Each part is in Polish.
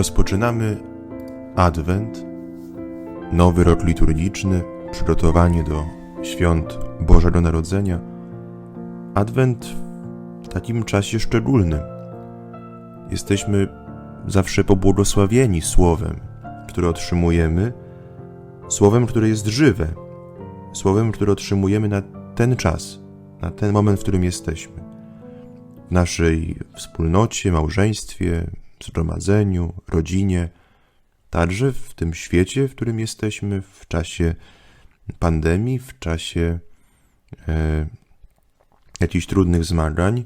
Rozpoczynamy Adwent, nowy rok liturgiczny, przygotowanie do świąt Bożego Narodzenia. Adwent w takim czasie szczególnym. Jesteśmy zawsze pobłogosławieni Słowem, które otrzymujemy, Słowem, które jest żywe, Słowem, które otrzymujemy na ten czas, na ten moment, w którym jesteśmy. W naszej wspólnocie, małżeństwie, zgromadzeniu, rodzinie, także w tym świecie, w którym jesteśmy, w czasie pandemii, w czasie e, jakichś trudnych zmagań e,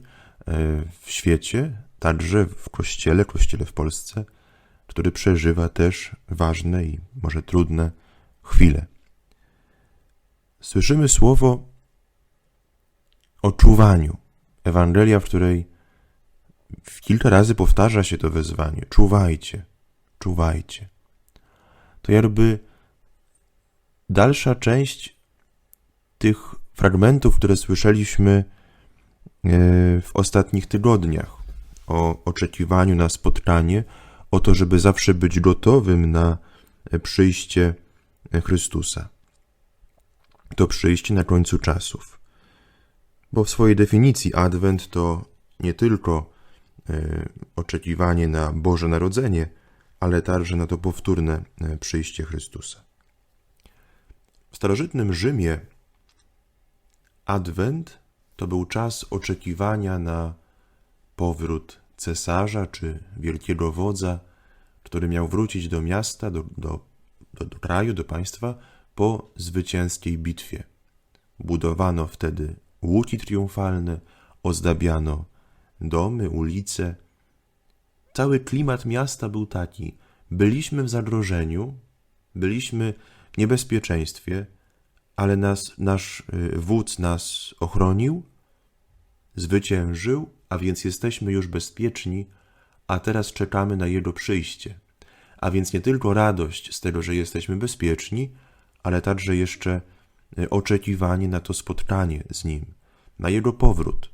w świecie, także w kościele, kościele w Polsce, który przeżywa też ważne i może trudne chwile. Słyszymy słowo o czuwaniu. Ewangelia, w której kilka razy powtarza się to wezwanie: czuwajcie, czuwajcie. To jakby dalsza część tych fragmentów, które słyszeliśmy e, w ostatnich tygodniach o oczekiwaniu na spotkanie, o to, żeby zawsze być gotowym na przyjście Chrystusa. To przyjście na końcu czasów. Bo w swojej definicji Adwent to nie tylko e, oczekiwanie na Boże Narodzenie, ale także na to powtórne e, przyjście Chrystusa. W starożytnym Rzymie Adwent to był czas oczekiwania na powrót cesarza czy wielkiego wodza, który miał wrócić do miasta, do, do, do, do kraju, do państwa po zwycięskiej bitwie. Budowano wtedy łuki triumfalne, ozdabiano domy, ulice. Cały klimat miasta był taki. Byliśmy w zagrożeniu, byliśmy w niebezpieczeństwie, ale nas, nasz y, wódz nas ochronił, zwyciężył, a więc jesteśmy już bezpieczni, a teraz czekamy na Jego przyjście. A więc nie tylko radość z tego, że jesteśmy bezpieczni, ale także jeszcze y, oczekiwanie na to spotkanie z Nim, na Jego powrót.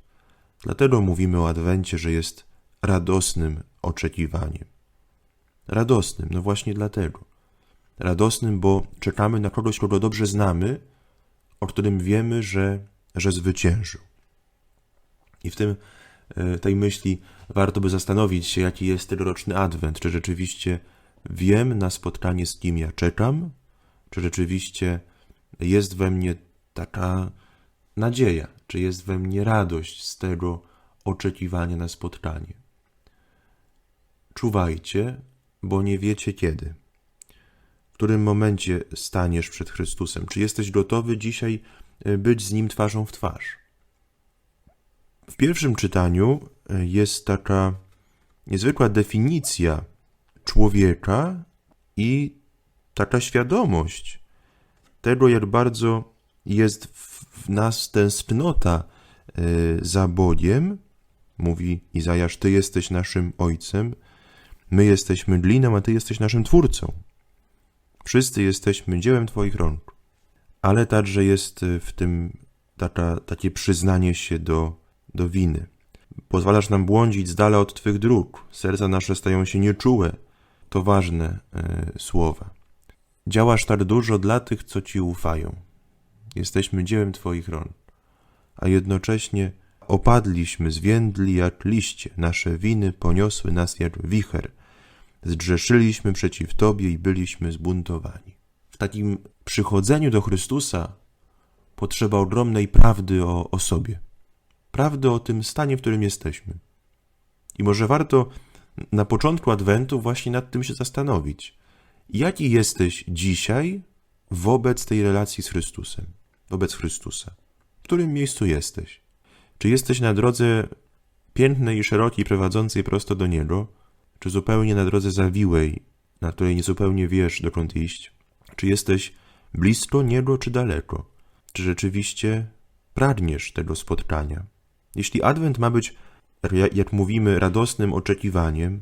Dlatego mówimy o Adwencie, że jest radosnym oczekiwaniem. Radosnym, no właśnie dlatego. Radosnym, bo czekamy na kogoś, kogo dobrze znamy, o którym wiemy, że, że zwyciężył. I w tym, y, tej myśli warto by zastanowić się, jaki jest tegoroczny Adwent. Czy rzeczywiście wiem na spotkanie, z kim ja czekam, czy rzeczywiście jest we mnie taka nadzieja, czy jest we mnie radość z tego oczekiwania na spotkanie. Czuwajcie, bo nie wiecie kiedy. W którym momencie staniesz przed Chrystusem? Czy jesteś gotowy dzisiaj e, być z Nim twarzą w twarz? W pierwszym czytaniu e, jest taka niezwykła definicja człowieka i taka świadomość tego, jak bardzo jest w nas tęsknota e, za Bogiem. Mówi Izajasz, Ty jesteś naszym Ojcem, my jesteśmy gliną, a Ty jesteś naszym Twórcą. Wszyscy jesteśmy dziełem Twoich rąk. Ale także jest e, w tym taka, takie przyznanie się do, do winy. Pozwalasz nam błądzić z dala od Twych dróg. Serca nasze stają się nieczułe. To ważne e, słowa. Działasz tak dużo dla tych, co Ci ufają. Jesteśmy dziełem Twoich rąk. A jednocześnie opadliśmy, zwiędli jak liście. Nasze winy poniosły nas jak wicher. Zgrzeszyliśmy przeciw Tobie i byliśmy zbuntowani. W takim przychodzeniu do Chrystusa potrzeba ogromnej prawdy o, o sobie. Prawdy o tym stanie, w którym jesteśmy. I może warto na początku Adwentu właśnie nad tym się zastanowić. Jaki jesteś dzisiaj wobec tej relacji z Chrystusem, wobec Chrystusa? W którym miejscu jesteś? Czy jesteś na drodze pięknej i szerokiej, prowadzącej prosto do Niego, czy zupełnie na drodze zawiłej, na której niezupełnie wiesz, dokąd iść? Czy jesteś blisko Niego, czy daleko? Czy rzeczywiście pragniesz tego spotkania? Jeśli Adwent ma być, jak mówimy, radosnym oczekiwaniem,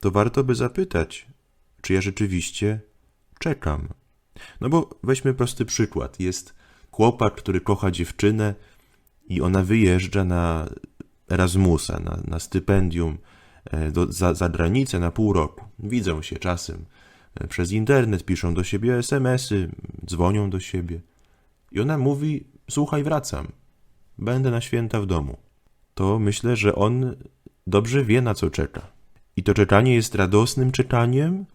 to warto by zapytać, czy ja rzeczywiście czekam. No bo weźmy prosty przykład. Jest chłopak, który kocha dziewczynę i ona wyjeżdża na Erasmusa, na, na stypendium e, do, za, za granicę na pół roku. widzą się czasem e, przez internet, piszą do siebie SMS-y, dzwonią do siebie. I ona mówi: Słuchaj, wracam. Będę na święta w domu. To myślę, że on dobrze wie, na co czeka. I to czekanie jest radosnym czekaniem,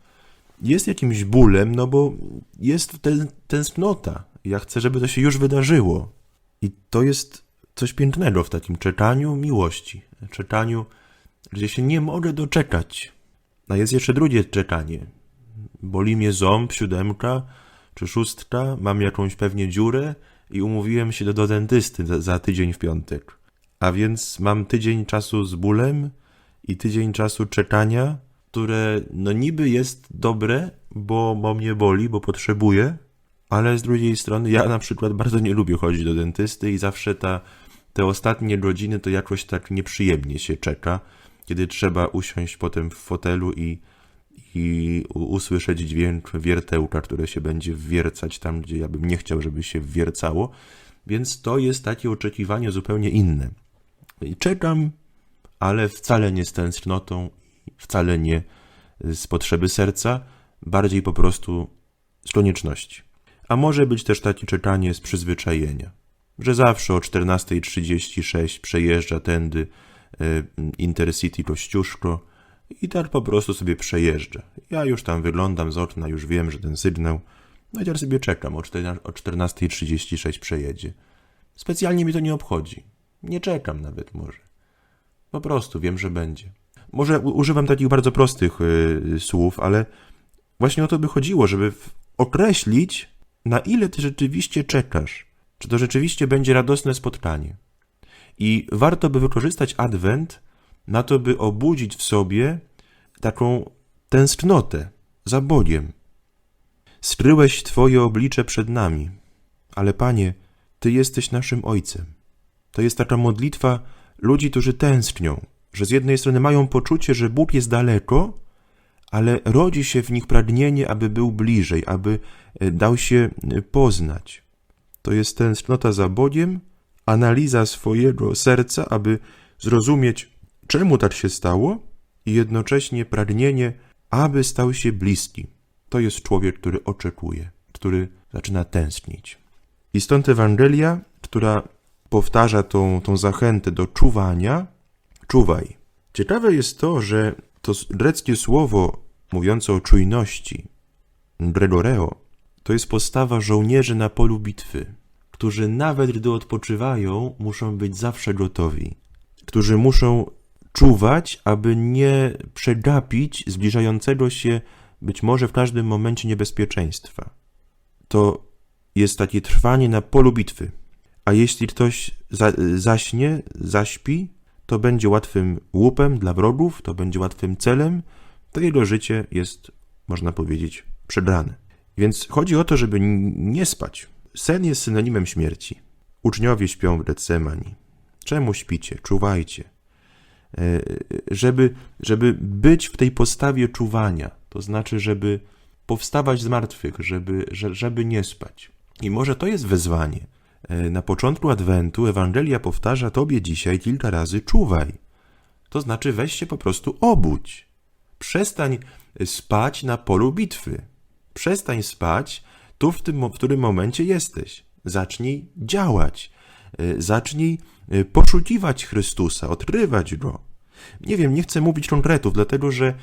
jest jakimś bólem, no bo jest ten, tęsknota. Ja chcę, żeby to się już wydarzyło. I to jest coś pięknego w takim czekaniu miłości. Czekaniu, gdzie się nie mogę doczekać. A jest jeszcze drugie czekanie. Boli mnie ząb, siódemka czy szóstka, mam jakąś pewnie dziurę i umówiłem się do, do dentysty za, za tydzień w piątek. A więc mam tydzień czasu z bólem i tydzień czasu czekania, które no niby jest dobre, bo, bo mnie boli, bo potrzebuję, ale z drugiej strony ja na przykład bardzo nie lubię chodzić do dentysty i zawsze ta, te ostatnie godziny to jakoś tak nieprzyjemnie się czeka, kiedy trzeba usiąść potem w fotelu i, i usłyszeć dźwięk wiertełka, które się będzie wwiercać tam, gdzie ja bym nie chciał, żeby się wwiercało. Więc to jest takie oczekiwanie zupełnie inne. Czekam, ale wcale nie z tęsknotą, wcale nie z potrzeby serca, bardziej po prostu z konieczności. A może być też takie czekanie z przyzwyczajenia, że zawsze o 14.36 przejeżdża tędy y, Intercity Kościuszko i tak po prostu sobie przejeżdża. Ja już tam wyglądam z okna, już wiem, że ten sygnał, no i sobie czekam, o 14 o 14.36 przejedzie. Specjalnie mi to nie obchodzi. Nie czekam nawet może. Po prostu wiem, że będzie. Może używam takich bardzo prostych y, słów, ale właśnie o to by chodziło, żeby określić, na ile ty rzeczywiście czekasz. Czy to rzeczywiście będzie radosne spotkanie. I warto by wykorzystać Adwent na to, by obudzić w sobie taką tęsknotę za Bogiem. Skryłeś Twoje oblicze przed nami, ale Panie, Ty jesteś naszym Ojcem. To jest taka modlitwa ludzi, którzy tęsknią, że z jednej strony mają poczucie, że Bóg jest daleko, ale rodzi się w nich pragnienie, aby był bliżej, aby e, dał się e, poznać. To jest tęsknota za Bogiem, analiza swojego serca, aby zrozumieć, czemu tak się stało, i jednocześnie pragnienie, aby stał się bliski. To jest człowiek, który oczekuje, który zaczyna tęsknić. I stąd Ewangelia, która powtarza tą, tą zachętę do czuwania, czuwaj. Ciekawe jest to, że to greckie słowo mówiące o czujności, gregoreo, to jest postawa żołnierzy na polu bitwy, którzy nawet gdy odpoczywają, muszą być zawsze gotowi, którzy muszą czuwać, aby nie przegapić zbliżającego się być może w każdym momencie niebezpieczeństwa. To jest takie trwanie na polu bitwy. A jeśli ktoś za, zaśnie, zaśpi, to będzie łatwym łupem dla wrogów, to będzie łatwym celem, to jego życie jest, można powiedzieć, przegrane. Więc chodzi o to, żeby nie spać. Sen jest synonimem śmierci. Uczniowie śpią w Getsemani. Czemu śpicie? Czuwajcie. E, Żeby, żeby być w tej postawie czuwania, to znaczy, żeby powstawać z martwych, żeby, że- żeby nie spać. I może to jest wezwanie. E, Na początku Adwentu Ewangelia powtarza Tobie dzisiaj kilka razy czuwaj. To znaczy weź się po prostu obudź. Przestań spać na polu bitwy. Przestań spać tu, w tym, w którym momencie jesteś. Zacznij działać. E, Zacznij e, poszukiwać Chrystusa, odkrywać Go. Nie wiem, nie chcę mówić konkretów, dlatego że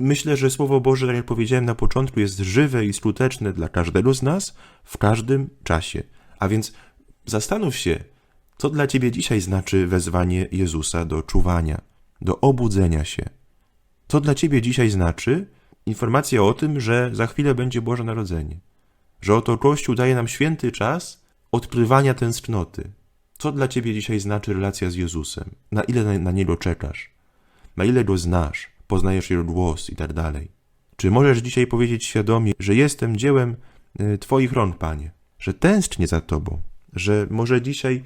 myślę, że Słowo Boże, tak jak powiedziałem na początku, jest żywe i skuteczne dla każdego z nas w każdym czasie. A więc zastanów się, co dla Ciebie dzisiaj znaczy wezwanie Jezusa do czuwania, do obudzenia się. Co dla Ciebie dzisiaj znaczy informacja o tym, że za chwilę będzie Boże Narodzenie, że oto Kościół daje nam święty czas odkrywania tęsknoty. Co dla Ciebie dzisiaj znaczy relacja z Jezusem? Na ile na, na Niego czekasz? Na ile Go znasz? Poznajesz Jego głos i tak dalej. Czy możesz dzisiaj powiedzieć świadomie, że jestem dziełem y, Twoich rąk, Panie? Że tęsknię za Tobą? Że może dzisiaj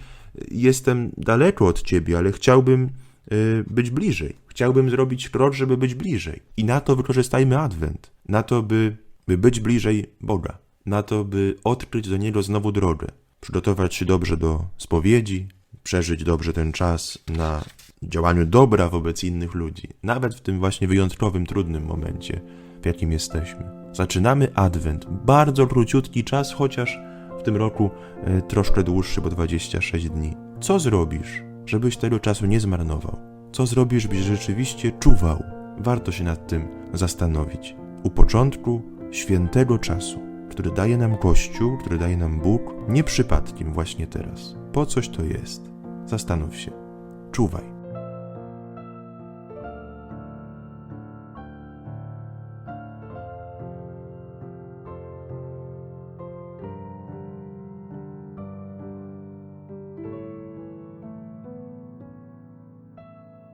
jestem daleko od Ciebie, ale chciałbym y, być bliżej. Chciałbym zrobić krok, żeby być bliżej. I na to wykorzystajmy Adwent. Na to, by, by być bliżej Boga. Na to, by odkryć do Niego znowu drogę. Przygotować się dobrze do spowiedzi, przeżyć dobrze ten czas na działaniu dobra wobec innych ludzi, nawet w tym właśnie wyjątkowym, trudnym momencie, w jakim jesteśmy. Zaczynamy Adwent, bardzo króciutki czas, chociaż w tym roku e, troszkę dłuższy, bo 26 dni. Co zrobisz, żebyś tego czasu nie zmarnował? Co zrobisz, byś rzeczywiście czuwał? Warto się nad tym zastanowić. U początku świętego czasu, który daje nam Kościół, który daje nam Bóg, nie przypadkiem właśnie teraz. Po coś to jest? Zastanów się. Czuwaj.